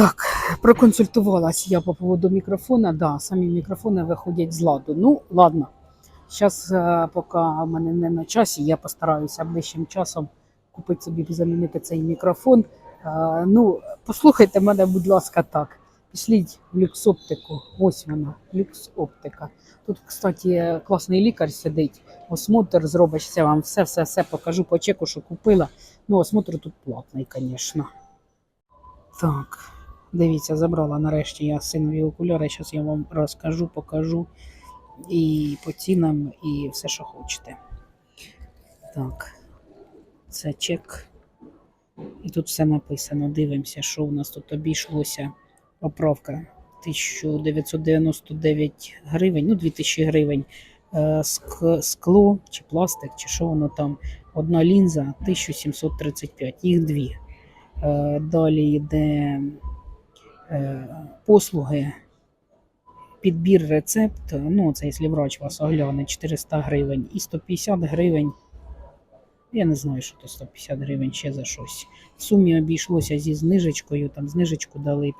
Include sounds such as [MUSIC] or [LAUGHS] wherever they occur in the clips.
Так, проконсультувалась я по поводу мікрофона. Да, самі мікрофони виходять з ладу. Ну, ладно. Зараз, поки в мене не на часі, я постараюся ближчим часом купити собі замінити цей мікрофон. Е, Ну, послухайте мене, будь ласка, так. Пішліть в люксоптику. Ось вона, люксоптика. Тут, кстати, класний лікар сидить. Осмотр зробиш, я вам все-все-все покажу по чеку, що купила. Ну, осмотр тут платний, звісно. Так, дивіться, забрала нарешті я синові окуляри. Зараз я вам розкажу, покажу і по цінам, і все, що хочете. Так, це чек. І тут все написано. Дивимося, що у нас тут обійшлося. Поправка 1999 гривень, ну 2000 гривень. Е, ск- Скло чи пластик, чи що воно там. Одна лінза 1735, їх дві. Е, Далі йде послуги, підбір рецепт. Ну, це якщо врач вас огляне, 400 гривень і 150 гривень. Я не знаю, що то 150 гривень ще за щось. В сумі обійшлося зі знижечкою, там знижечку дали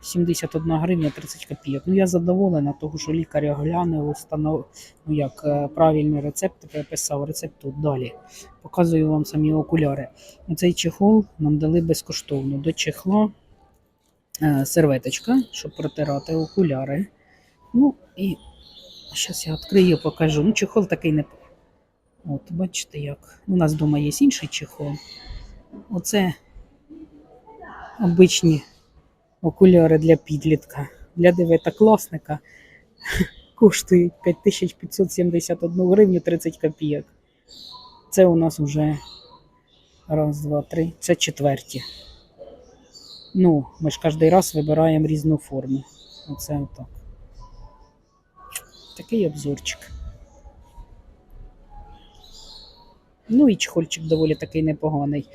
5571 гривня 30 копійок. Ну я задоволена, того, що лікар оглянув, установ... ну, як е, правильний рецепт приписав. Рецепт тут далі. Показую вам самі окуляри. Цей чехол нам дали безкоштовно. До чехла е, серветочка, щоб протирати окуляри. Ну і зараз я відкрию, покажу. Ну, чехол такий не. От, бачите як. У нас вдома є інший чехол. Оце обичні окуляри для підлітка. Для дев'ятикласника коштують 5571 гривню 30 копійок. Це у нас вже раз, два, три. Це четверті. Ну, ми ж кожен раз вибираємо різну форму. Оце отак. Такий обзорчик. Ну і чехольчик доволі такий непоганий.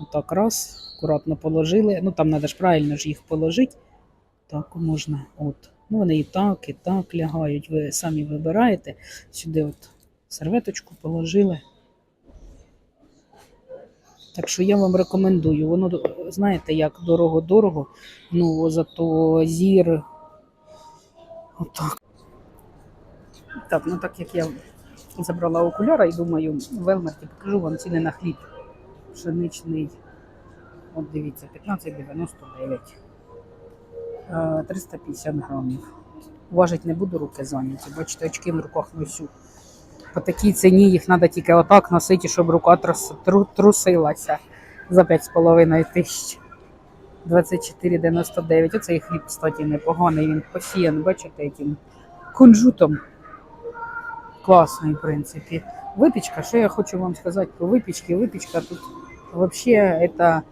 Отак раз, акуратно положили. Ну там треба ж правильно ж їх положити. Так можна. От. Ну вони і так, і так лягають. Ви самі вибираєте. Сюди от серветочку положили. Так що я вам рекомендую. Воно, знаєте, як дорого-дорого, ну зато зір. Отак. Так, ну так як я забрала окуляра і думаю, в Велмарті покажу вам ціни на хліб. Пшеничний. От дивіться, 15,99. Е, 350 грамів. Важить не буду руки зайняті. Бачите, очки в руках носю. По такій ціні їх треба тільки отак носити, щоб рука трус, тру, трусилася за 5,5 тисяч. 24,99. Оцей хліб, кстати, непоганий. Він посіян, бачите, яким кунжутом. Класний, в принципі. Випічка, що я хочу вам сказати про випічки. Випічка тут взагалі це е,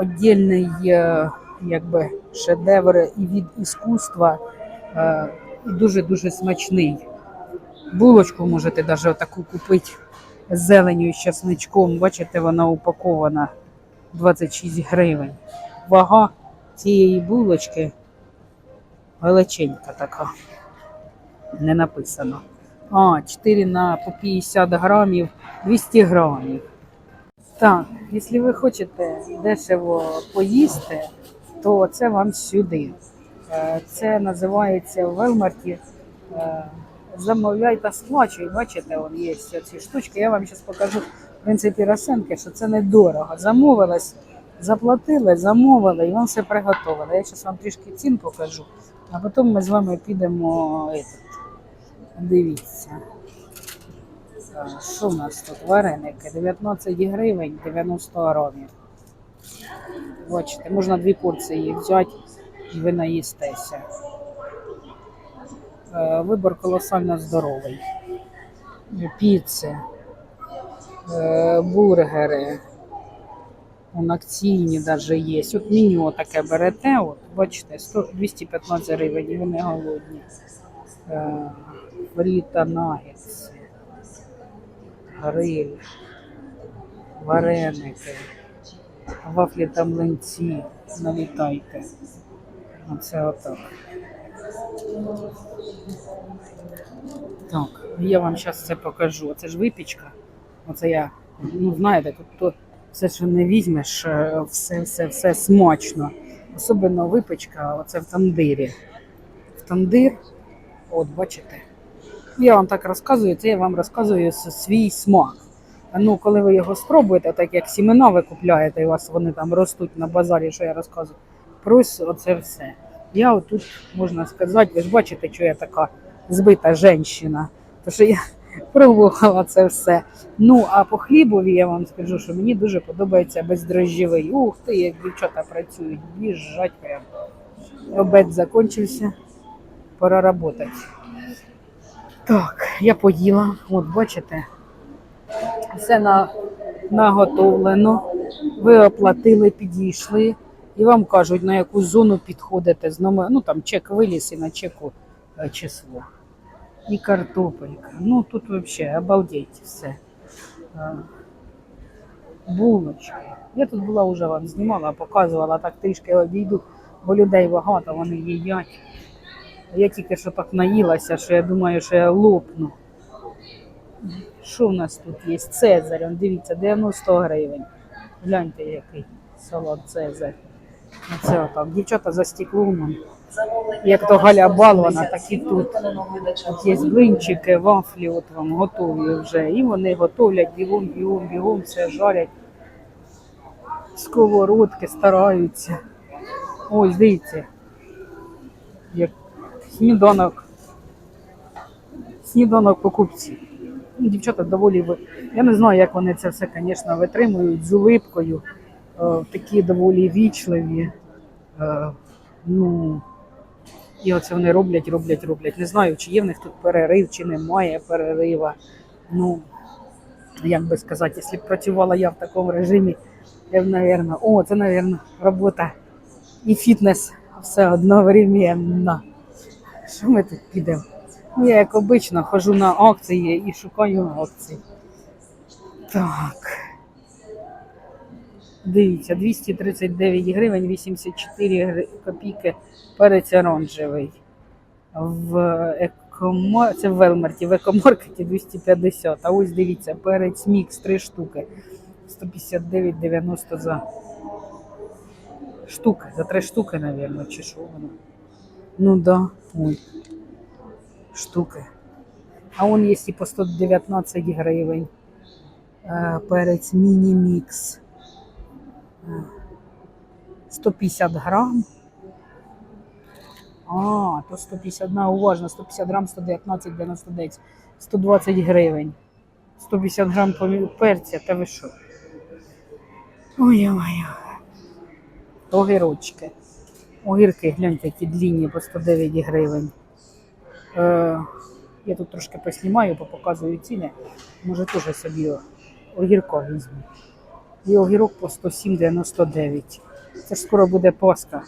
віддільний е, якби, шедевр і від іскусства, е, і дуже-дуже смачний. Булочку можете навіть отаку купити з зеленю з часничком. Бачите, вона упакована 26 гривень. Вага цієї булочки величенька така. Не написано. А, 4 на по 50 грамів, 200 грамів. Так, якщо ви хочете дешево поїсти, то це вам сюди. Е, Це називається в Велмарті. е, Замовляй та сплачуй. Бачите, вон є ці штучки. Я вам зараз покажу в принципі розцінки, що це недорого. Замовилась, заплатили, замовили і вам все приготовили. Я зараз вам трішки цін покажу, а потім ми з вами підемо. Дивіться. Що в нас тут? Вареники 19 гривень 90 грамів. Бачите, можна дві порції взяти і ви наїстеся. Е, Вибор колосально здоровий. Піци, е, бургери. Он акційні навіть є. От меню таке берете, от, бачите, 100, 215 гривень, і ви не голодні. Е, Фріта нагетси, гриль, вареники, вафлі та млинці. Налітайте. Оце отак. Так, я вам зараз це покажу. Це ж випічка. Оце я, ну знаєте, тут то все, що не візьмеш, е, все, все, все смачно. Особливо випічка, оце в тандирі. В тандир, от бачите. Я вам так розказую, це я вам розказую свій смак. Ну, коли ви його спробуєте, так як сімена ви купляєте, і у вас вони там ростуть на базарі, що я розказую, плюс оце все. Я отут, можна сказати, ви ж бачите, що я така збита жінка. Тому що я [LAUGHS] пробувала це все. Ну, а по хлібові я вам скажу, що мені дуже подобається бездрожжєвий. Ух ти, як дівчата працюють, біжать прям. Обед закінчився, пора працювати. Так, я поїла, от бачите, все на, наготовлено. Ви оплатили, підійшли, і вам кажуть, на яку зону підходите з номер. Ну там чек виліз і на чеку е, число. І картопелька. Ну тут взагалі обалдеть все. Е, Булочки. Я тут була вже вам знімала, показувала, так трішки обійду, бо людей багато, вони їдять. Я тільки що так наїлася, що я думаю, що я лопну. Що в нас тут є? Цезарь, дивіться, 90 гривень. Гляньте, який салат Цезарь. Оце отак. Дівчата за стеклом. Як то Галя Балвана, так і тут. От є блинчики, вафлі, от вам готові вже. І вони готовлять бігом, бігом, бігом, все жарять. Сковородки стараються. Ось, дивіться. Як сніданок. Сніданок покупців. Ну, Дівчата доволі. Я не знаю, як вони це все, звісно, витримують з улипкою. Е, такі доволі вічливі. Е, ну, і оце вони роблять, роблять, роблять. Не знаю, чи є в них тут перерив, чи немає перерива. Ну, як би сказати, якщо б працювала я в такому режимі, я б, напевно, о, це, напевно, робота і фітнес все одновременно. Що ми тут підемо? Я, як обично, ходжу на акції і шукаю акції. Так. Дивіться, 239 гривень 84 копійки перець оранжевий. В екомо... Це в Велмарті, в екомаркеті 250. А ось дивіться, перець мікс 3 штуки. 159,90 за штуки. За 3 штуки, мабуть, чи що воно. Ну да, ой. Штуки. А он є і по 119 гривень. Е, Перець міні-мікс. Е, 150 грам. А, то 151, уважно, 150 грам, 119,99, 120 гривень. 150 грам перця, та ви що? Ой-ой-ой. Огірочки. Огірки, гляньте, які длінні по 109 гривень. Е, я тут трошки поснімаю, показую ціни. Може теж собі огірка візьму. І огірок по 107,99. Це ж скоро буде Пасха.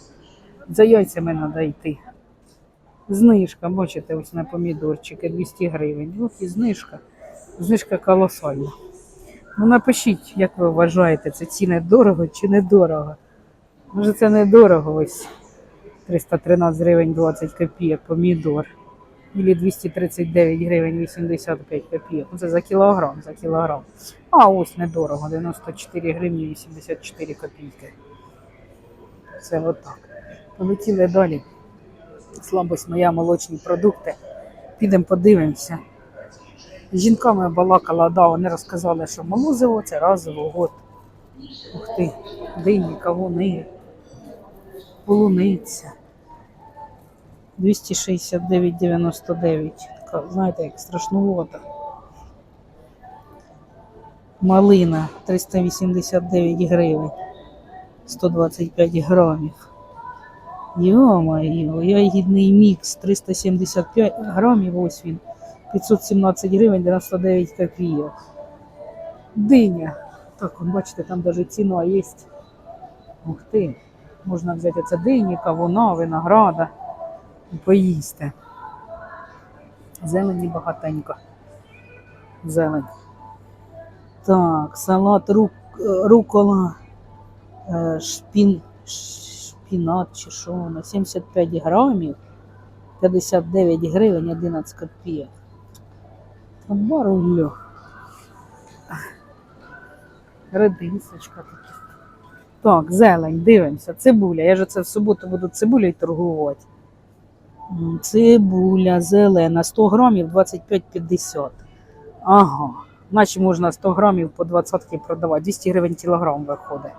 За яйцями треба йти. Знижка, бачите, ось на помідорчики 200 гривень. Ох і знижка. Знижка колосальна. Ну напишіть, як ви вважаєте, це ціни дорого чи недорого? Може це недорого ось 313 гривень 20 копійок помідор. Ілі 239 гривень 85 копійок. Ну, це за кілограм, за кілограм. А ось недорого, 94 гривні 84 копійки. Це отак. Полетіли далі. Слабость моя, молочні продукти. Підемо подивимося. З жінками балакала, да, вони розказали, що молозиво це разово год. Ух ти, дині, кавуни, полуниця. 269,99. Така, знаєте, як страшнувата. Малина 389 гривень. 125 грамів. Йо-моє, ягідний мікс 375 грамів, ось він. 517 гривень 99 копійок. Диня. Так, бачите, там даже ціна є. Ух ти. Можна взяти це дині, кавуна, винограда і поїсти. Зелені багатенько. Зелень. Так, салат рук, рукола, е, шпін, шпінат чи що воно, 75 грамів, 59 гривень, 11 копійок. Барулю. редисочка тут. Так, зелень, дивимося. Цибуля. Я ж це в суботу буду цибулею торгувати. Цибуля зелена, 100 грамів 25,50. Ага. Наче можна 100 грамів по 20 продавати. 200 гривень кілограм виходить.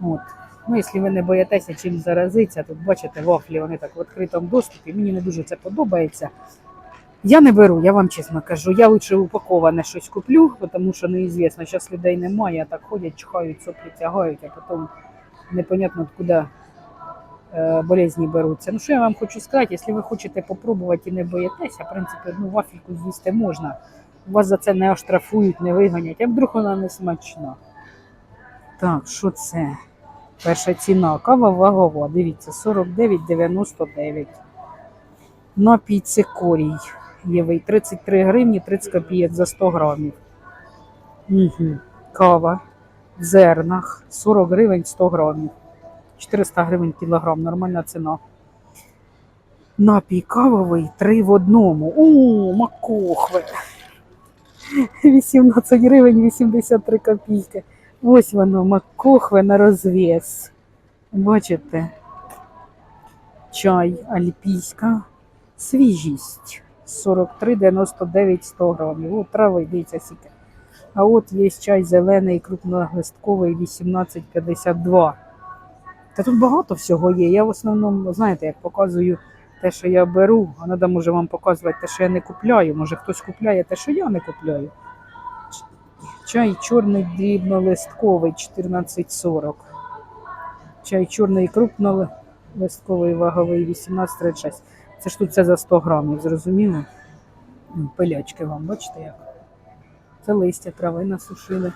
От. Ну, якщо ви не боїтеся чим заразитися, тут бачите, вафлі вони так в відкритому доступі. Мені не дуже це подобається. Я не беру, я вам чесно кажу. Я лучше упаковане щось куплю, тому що неізвісно, зараз людей немає, а так ходять, чхають, соплі тягають, а потім непонятно откуда е, болезні беруться. Ну що я вам хочу сказати, якщо ви хочете попробувати і не боїтеся, в принципі, одну вафельку з'їсти можна. Вас за це не оштрафують, не виганять, а вдруг вона не смачна. Так, що це? Перша ціна. Кава вагова. Дивіться, 49,99. Напій цикорій. Євий 33 гривні 30 копійок за 100 грамів. Угу. Кава в зернах 40 гривень 100 грамів. 400 гривень кілограм, нормальна ціна. Напій кавовий 3 в одному. О, макохве. 18 гривень 83 копійки. Ось воно, макохве на розв'яз. Бачите? Чай альпійська. Свіжість. 43,99 100 грамів. От трави, дивіться скільки. А от є чай зелений, крупнолистковий 18,52. Та тут багато всього є. Я в основному, знаєте, як показую те, що я беру, а треба може вам показувати те, що я не купляю. Може хтось купляє те, що я не купляю. Чай чорний дрібнолистковий 14,40. Чай чорний крупнолистковий ваговий 18,36. Це ж тут за 100 грамів, зрозуміло? Пилячки вам, бачите як? Це листя трави насушили.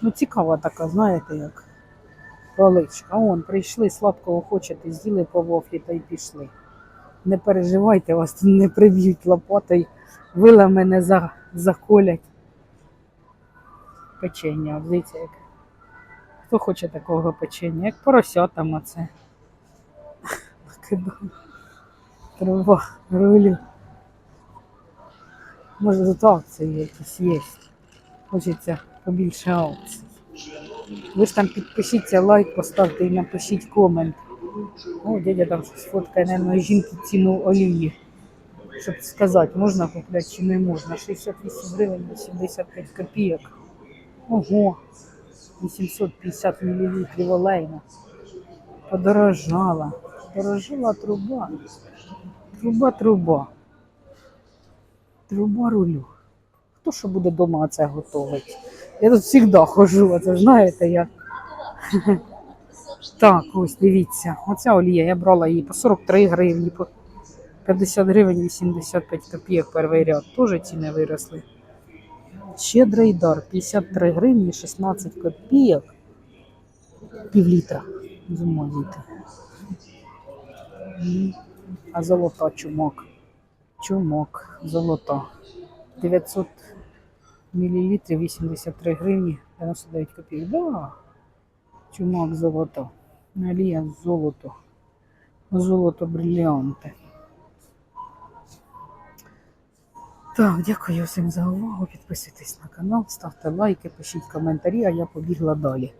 Ну, цікава така, знаєте як? Паличка. Он, прийшли, сладкого хочете, з'їли по вафлі та й пішли. Не переживайте, вас тут не приб'ють лопатою, вилами не за, заколять. Печення, дивіться, як. Хто хоче такого печення? Як поросятам оце. [LAUGHS] Накидаю. Труба, рулю. Може тут акції якісь є. Хочеться побільше акцій. Ви ж там підпишіться, лайк поставте і напишіть комент. О, дядя там щось фоткає, наверное, жінки ціну олії. Щоб сказати, можна купляти чи не можна. 68 гривень 85 копійок. Ого, 850 мл олейна. Подорожала. Подорожала труба. Труба, труба. Труба рулю. Хто що буде вдома це готовить? Я тут завжди хожу, а це знаєте як. [LAUGHS] Так, ось дивіться. Оця олія, я брала її по 43 гривні, по 50 гривень 85 копійок перший ряд. Теж ціни виросли. Щедрий дар 53 гривні 16 копійок. Пів літра. Зумовіти. А золота чумок. Чумок, золота. 900 мілілітрів 83 гривні 99 копійок. Да. Чумак золото. Налія золото. Золото бриллианти. Так, дякую всім за увагу. Підписуйтесь на канал, ставте лайки, пишіть коментарі, а я побігла далі.